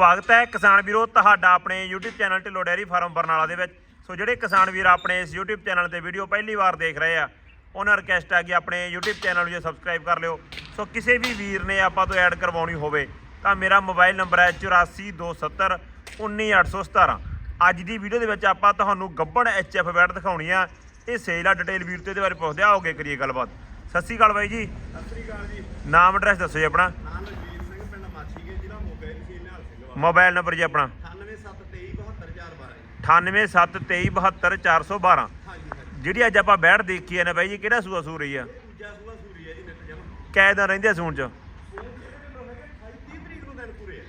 ਸਵਾਗਤ ਹੈ ਕਿਸਾਨ ਵੀਰੋ ਤੁਹਾਡਾ ਆਪਣੇ YouTube channel Dhillon dairy farm Barnala ਦੇ ਵਿੱਚ। ਸੋ ਜਿਹੜੇ ਕਿਸਾਨ ਵੀਰ ਆਪਣੇ ਇਸ YouTube ਚੈਨਲ ਤੇ ਵੀਡੀਓ ਪਹਿਲੀ ਵਾਰ ਦੇਖ ਰਹੇ ਆ ਉਹਨਾਂ ਰਿਕਵੈਸਟ ਹੈ ਕਿ ਆਪਣੇ YouTube ਚੈਨਲ ਨੂੰ ਜੇ ਸਬਸਕ੍ਰਾਈਬ ਕਰ ਲਿਓ। ਸੋ ਕਿਸੇ ਵੀ ਵੀਰ ਨੇ ਆਪਾਂ ਤੋਂ ਐਡ ਕਰਵਾਉਣੀ ਹੋਵੇ ਤਾਂ ਮੇਰਾ ਮੋਬਾਈਲ ਨੰਬਰ ਹੈ 8427 19817 ਅੱਜ ਦੀ ਵੀਡੀਓ ਦੇ ਵਿੱਚ ਆਪਾਂ ਤੁਹਾਨੂੰ ਗੱਬੜ ਐਚਐਫ ਬੈਟ ਦਿਖਾਉਣੀ ਆ। ਇਹ ਸੇਲ ਆ ਡਿਟੇਲ ਵੀਰ ਤੇ ਇਹਦੇ ਬਾਰੇ ਪੁੱਛਦੇ ਆ ਆਓਗੇ ਕਰੀਏ ਗੱਲਬਾਤ। ਸਤਿ ਸ਼੍ਰੀ ਅਕਾਲ ਬਾਈ ਜੀ। ਸਤਿ ਸ੍ਰੀ ਅਕਾਲ ਜੀ। ਨਾਮ ਐਡਰੈਸ ਦੱਸੋ ਜੀ ਆਪਣਾ ਨਾਮ ਲਖਵੀਰ ਸਿੰਘ ਪਿੰਡ ਮਾਛੀਗੇ ਜ਼ਿਲ੍ਹਾ ਮੋਗਾ ਜੀ ਤਹਿਸੀਲ ਨਿਹਾਲ ਸਿੰਘ ਵਾਲਾ ਮੋਬਾਈਲ ਨੰਬਰ ਜੀ ਆਪਣਾ। 9773272412 98732412 ਹਾਂਜੀ ਹਾਂਜੀ। ਜਿਹੜੀ ਅੱਜ ਆਪਾਂ ਬੈਠ ਦੇਖੀ ਹੈ ਨਾ ਬਾਈ ਜੀ ਕਿਹੜਾ ਸੂਆ ਸੂ ਰਹੀ ਆ? ਦੂਜਾ ਸੂਆ ਸੂਰੀ ਹੈ ਜੀ ਨਿੱਤ ਜਮਾ। ਕੈ ਦਿਨ ਰਹਿੰਦੇ ਆ ਸੂਣ ਚ? ਸੂਣ ਕਿਹੜੇ ਦਿਨ ਹੈਗੇ 28 30 ਤਰੀਕ ਨੂੰ ਦਿਨ ਪੂਰੇ ਆ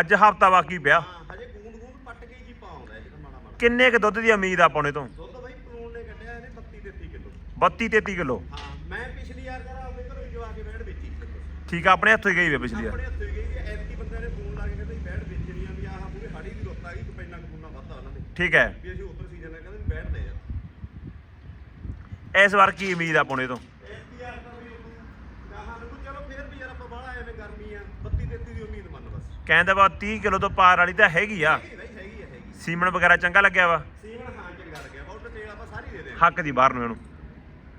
ਅੱਜ ਹਫਤਾ ਬਾਕੀ ਪਿਆ। ਹਾਂ ਹਜੇ ਗੂੰਦ ਗੂੰਦ ਪੱਟ ਕੇ ਜੀ ਪਾਉਂਦਾ ਹੈ ਜਿਹੜਾ ਮਾੜਾ ਮਾੜਾ ਕਿੰਨੇ ਕ ਦੁੱਧ ਦੀ ਉਮੀਦ ਆ ਪਾਉਣੇ ਤੋਂ? ਦੁੱਧ ਬਾਈ ਪਲੂਣ ਨੇ ਕੱਢਿਆ ਇਹਨੇ 32 33 ਕਿਲੋ। 32 33 ਕਿਲੋ। ਹਾਂ ਮੈਂ ਪਿਛਲੀ ਵਾਰ ਜਰਾ ਆਪਣੇ ਘਰੋਂ ਜਵਾ ਕੇ ਬੈਠ ਵੇਚੀ ਠੀਕ ਆ ਆਪਣੇ ਹੱਥੋਂ ਹੀ ਗਈ ਵੇ ਪਿਛਲੀ ਵਾਰ। ਆਪਣੇ ਹੱਥੋਂ ਹੀ ਗਈ ਜੀ ਐਤਕੀ ਬੰਦਿਆਂ ਨੇ ਫੋਨ ਲਾ ਕੇ ਕਹਿੰਦੇ ਵੀ ਬੈਠ ਵੇਚਣੀ ਆ ਵੀ ਆਹ ਪੂਰੇ ਹਾੜੀ ਦੀ ਰੁੱਤ ਆ ਗਈ ਕਪੈਨਾ ਕਪੂਨਾ ਵੱਧਾ ਉਹਨਾਂ ਦੇ। ਠੀਕ ਹੈ। ਵੀ ਅਸੀਂ ਉੱਪਰ ਸੀਜ਼ਨ ਹੈ ਕਹਿੰਦੇ ਵੀ ਬੈਠ ਲੈ ਯਾਰ ਇਸ ਵਾਰ ਕੀ ਉਮੀਦ ਆ ਪਾਉਣੇ ਤੋਂ? ਐਤਕੀ ਯਾਰ ਤਾਂ ਵੀ ਗਾਹਾਂ ਨੂੰ ਚਲੋ ਫੇਰ ਵੀ ਯਾਰ ਆਪਾਂ ਬਾਹਲਾ ਐਵੇਂ ਗਰਮੀ ਆ। 32 33 ਦੀ ਉਮੀਦ ਮੰਨ ਬਸ। ਕਹਿੰਦੇ ਬਾ 30 ਕਿਲੋ ਤੋਂ ਪਾਰ ਵਾਲੀ ਤਾਂ ਹੈਗੀ ਆ। ਹੈਗੀ ਬਾਈ ਹੈਗੀ ਆ ਹੈਗੀ ਸੀਮਨ ਵਗੈਰਾ ਚੰਗਾ ਲੱਗਿਆ ਵਾ? ਸੀਮਨ ਹਾਂ ਚੰਗਾ ਲੱਗਿਆ। ਬਹੁਤ ਡਿਟੇਲ ਆਪਾਂ ਸਾਰੀ ਦੇ ਦੇ ਹੱਕ ਦੀ ਬਾਹਰ ਨੂੰ ਇਹਨੂੰ।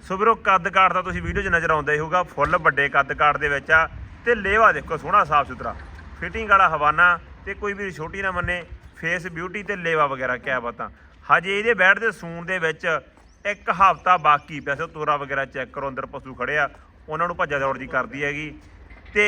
ਸੋ ਵੀਰੋ ਕੱਦ ਕਾਠ ਦਾ ਤੁਸੀਂ ਵੀਡੀਓ 'ਚ ਨਜ਼ਰ ਆਉਂਦਾ ਹੀ ਹੋਊਗਾ। ਫੁੱਲ ਵੱਡੇ ਕੱਦ ਕਾਠ ਦੇ ਵਿੱਚ ਆ। ਤੇ ਲੇਵਾ ਦੇਖੋ ਸੋਹਣਾ ਸਾਫ਼ ਸੁਥਰਾ ਫਿਟਿੰਗ ਵਾਲਾ ਹਵਾਨਾ ਤੇ ਕੋਈ ਵੀ ਛੋਟੀ ਨਾ ਮੰਨੇ ਫੇਸ ਬਿਊਟੀ ਤੇ ਲੇਵਾ ਵਗੈਰਾ, ਕਿਆ ਬਾਤਾਂ। ਹਜੇ ਇਹਦੇ ਬੈਠ ਦੇ ਸੂਣ ਦੇ ਵਿੱਚ ਇੱਕ ਹਫਤਾ ਬਾਕੀ ਪਿਆ ਸੋ ਤੋਰਾ ਵਗੈਰਾ ਚੈੱਕ ਕਰੋ, ਅੰਦਰ ਪਸ਼ੂ ਖੜੇ ਉਹਨਾਂ ਨੂੰ ਭੱਜਾ ਦੌੜ ਜੀ ਕਰਦੀ ਹੈਗੀ। ਤੇ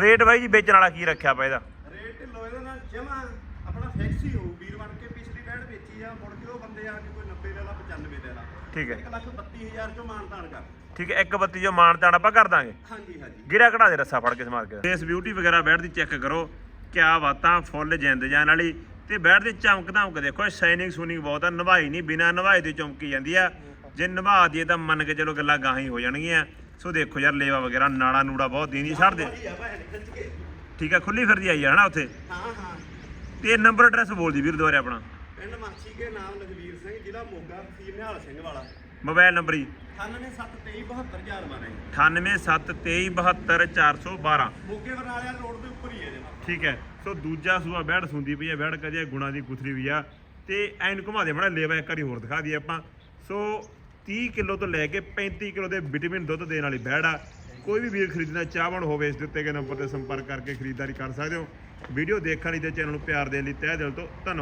ਰੇਟ ਬਾਈ ਜੀ ਵੇਚਣ ਵਾਲਾ ਕੀ ਰੱਖਿਆ ਪਿਆ ਇਹਦਾ? ਰੇਟ ਢਿੱਲੋ ਇਹਦੇ ਨਾਲ ਜਮਾ ਆਪਣਾ ਫਿਕਸ ਹੀ ਹੋਊ ਵੀਰ ਬਣ ਕੇ ਪਿਛਲੀ ਬੈਠ ਵੇਚੀ ਆ ਮੁੜ ਕੇ ਉਹ ਬੰਦੇ ਆ ਕੇ ਕੋਈ 90 ਲੈ ਲਾ 95 ਲੈ ਲਾ। ਠੀਕ ਹੈ। 1 ਲੱਖ 32000 ਚੋਂ ਮਾਨਤਾਨ ਕਰ। ਠੀਕ ਹੈ ਇੱਕ ਬੱਤੀ ਜੋ ਮਾਨ ਤਾਣ ਆਪਾਂ ਕਰ ਦਾਂਗੇ। ਹਾਂਜੀ ਹਾਂਜੀ। ਗਿਰਾ ਕਢਾ ਦੇ ਰੱਸਾ ਫੜ ਕੇ ਸਮਾਰ ਕੇ। ਫੇਸ ਬਿਊਟੀ ਵਗੈਰਾ ਬੈਠ ਦੀ ਚੈੱਕ ਕਰੋ ਕਿਆ ਬਾਤਾਂ ਫੁੱਲ ਜਿੰਦ ਜਾਨ ਵਾਲੀ। ਤੇ ਬੈਠ ਦੇ ਚਮਕ ਧਮਕ ਦੇਖੋ ਸ਼ਾਈਨਿੰਗ ਸੂਨਿੰਗ ਬਹੁਤ ਆ ਨਵਾਈ ਨਹੀਂ ਬਿਨਾ ਨਵਾਏ ਦੇ ਚਮਕੀ ਜਾਂਦੀ ਆ। ਜੇ ਨਵਾ ਦਈਏ ਤਾਂ ਮੰਨ ਕੇ ਚਲੋ ਗੱਲਾਂ ਗਾਹਾਂ ਹੀ ਹੋ ਜਾਣਗੀਆਂ। ਸੋ ਦੇਖੋ ਯਾਰ ਲੇਵਾ ਵਗੈਰਾ ਨਾੜਾ ਨੂੜਾ ਬਹੁਤ ਦੀਂਦੀ ਛੱਡ ਦੇ। ਖਿੱਚ ਕੇ। ਠੀਕ ਆ ਖੁੱਲੀ ਫਿਰਦੀ ਆਈ ਆ ਹਨਾ ਉੱਥੇ? ਹਾਂ ਹਾਂ। ਤੇ ਨੰਬਰ ਐਡਰੈਸ ਬੋਲ ਦੀ ਵੀਰ ਦੁਆਰੇ ਆਪਣਾ। ਪਿੰਡ ਮਾਛੀ ਕੇ ਨਾਮ ਲਖਵੀਰ ਸਿੰਘ ਜ਼ਿਲ੍ਹਾ ਮੋਗਾ ਤਹਿਸੀਲ ਨਿਹਾਲ ਸਿੰਘ ਵਾਲਾ। ਮੋਬਾਈਲ ਨੰਬਰ ਜੀ। 9773272412 9873272412 ਮੋਗੇ ਬਰਨਾਲੇ ਰੋਡ ਦੇ ਉੱਪਰ ਹੀ ਹੈ ਜਮਾ ਠੀਕ ਹੈ। ਸੋ ਦੂਜਾ ਸੂਆ ਬੈੜ ਸੁੰਦੀ ਪਈ ਹੈ ਬੈੜ ਕਦੇ ਗੁਣਾ ਦੀ ਗੁਥਰੀ ਵੀ ਆ। ਤੇ ਐਨ ਘੁਮਾ ਦੇ ਮੜਾ ਲੇਵਾ ਇੱਕ ਵਾਰੀ ਹੋਰ ਦਿਖਾ ਦਈਏ ਆਪਾਂ। ਸੋ 30 ਕਿਲੋ ਤੋਂ ਲੈ ਕੇ 35 ਕਿਲੋ ਦੇ ਵਿਟਾਮਿਨ ਦੁੱਧ ਦੇਣ ਵਾਲੀ ਬੈੜ ਆ। ਕੋਈ ਵੀ ਵੀਰ ਖਰੀਦਣਾ ਚਾਹਵਣ ਹੋਵੇ, ਇਸ ਦਿੱਤੇ ਗਏ ਨੰਬਰ ਤੇ ਸੰਪਰਕ ਕਰਕੇ ਖਰੀਦਦਾਰੀ ਕਰ ਸਕਦੇ ਹੋ। ਵੀਡੀਓ ਦੇਖਣ ਲਈ ਤੇ ਚੈਨਲ ਨੂੰ ਪਿਆਰ ਦੇਣ ਲਈ ਤਹਿ ਦਿਲ ਤੋਂ ਧੰਨਵਾਦ।